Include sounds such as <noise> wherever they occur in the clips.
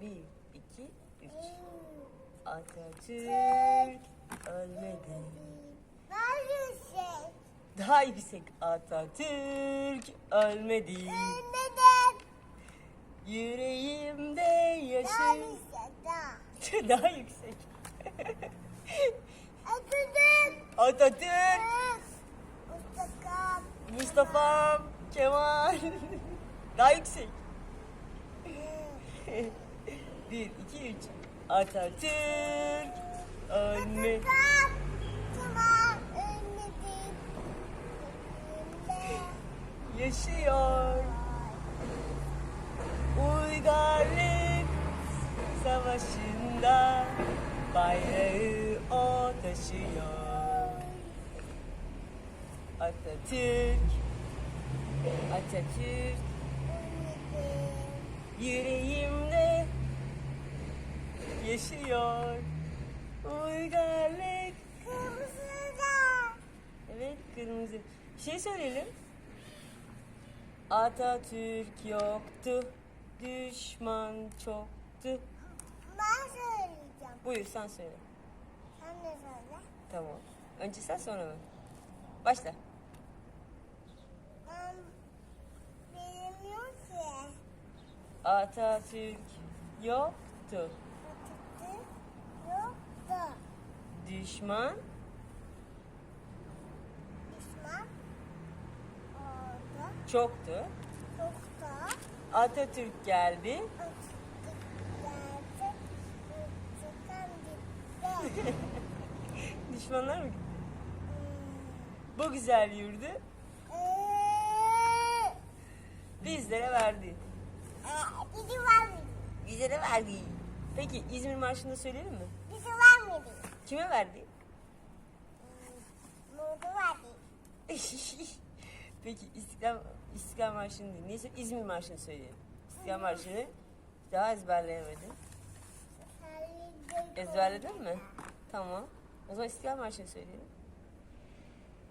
Bir, iki, üç. Atatürk ölmedi. Maalesef. Daha yüksek. Atatürk ölmedi. Neden? Yüreğimde Daha yaşıyor. yüksek daha. <laughs> Daha yüksek. <laughs> Atatürk. Atatürk, Mustafa. Mustafa, Kemal. <laughs> Daha yüksek. Bir, iki, üç. Atatürk. Yüreğimde. Yaşıyor. Uygarlık savaşında bayrağı o taşıyor. Atatürk, Atatürk Ölmedi. Yaşıyor. Uygarlık. Kırmızı da. Evet kırmızı. Bir şey söyleyelim. Atatürk yoktu, düşman çoktu. Ben söyleyeceğim. Buyur sen söyle. Sen de söyle. Tamam. Önce sen sonra ben. Başla. Ben bilmiyorum ki. Atatürk yoktu, yoktu. düşman Düşman oldu. çoktu. Çoktu. Atatürk geldi, Atatürk geldi. Düşmanlar mı gitti? Bu güzel yurdu Eee, bizlere verdi. eee, Bizi mıydı? Bizlere verdi. Peki İzmir Marşı'nı söyleyelim mi? Bizi var mıydı? Kime verdi? Modu vardı. <laughs> Peki İstiklal, İstiklal Marşı'nı değil. Neyse İzmir Marşı'nı söyleyelim. İstiklal Marşı'nı daha ezberleyemedim. Ezberledin mi? Tamam. O zaman İstiklal Marşı'nı söyleyelim.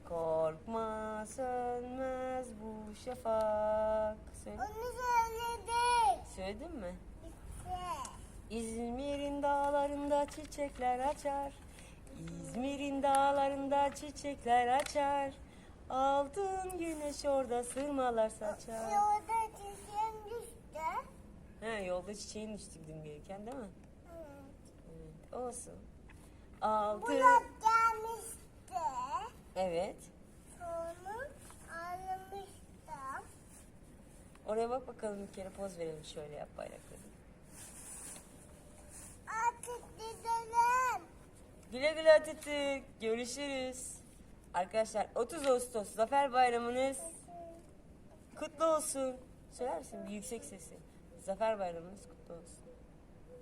Korkma sönmez bu şafak. Söyle. Onu söyledik. Söyledin mi? Bitti. İzmir'in dağlarında çiçekler açar. İzmir'in dağlarında çiçekler açar. Altın güneş orada sırmalar saçar. Yolda çiçeğim düştü. He, yolda çiçeğin düştü gidin gelirken değil mi? Evet. Evet, olsun. Altın. Burak gelmişti. Evet. Sonra ağlamıştım. Oraya bak bakalım bir kere poz verelim şöyle yap bayrakları. Atatürk. Görüşürüz. Arkadaşlar 30 Ağustos Zafer Bayramınız kutlu olsun. Söyler misin bir yüksek sesi? Zafer Bayramınız kutlu olsun.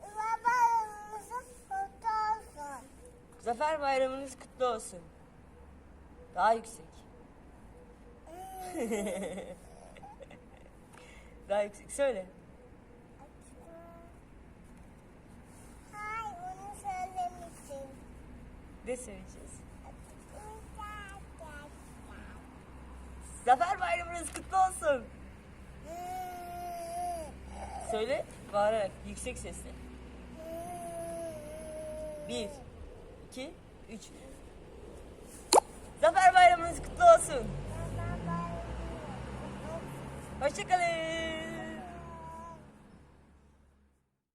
Babalarımızın foto olsun. Zafer Bayramınız kutlu olsun. Daha yüksek. <laughs> Daha yüksek. Söyle. Ne söyleyeceğiz? Zafer Bayramınız kutlu olsun. Söyle bağırarak yüksek sesle. Bir, iki, üç. Zafer Bayramınız kutlu olsun. Hoşçakalın.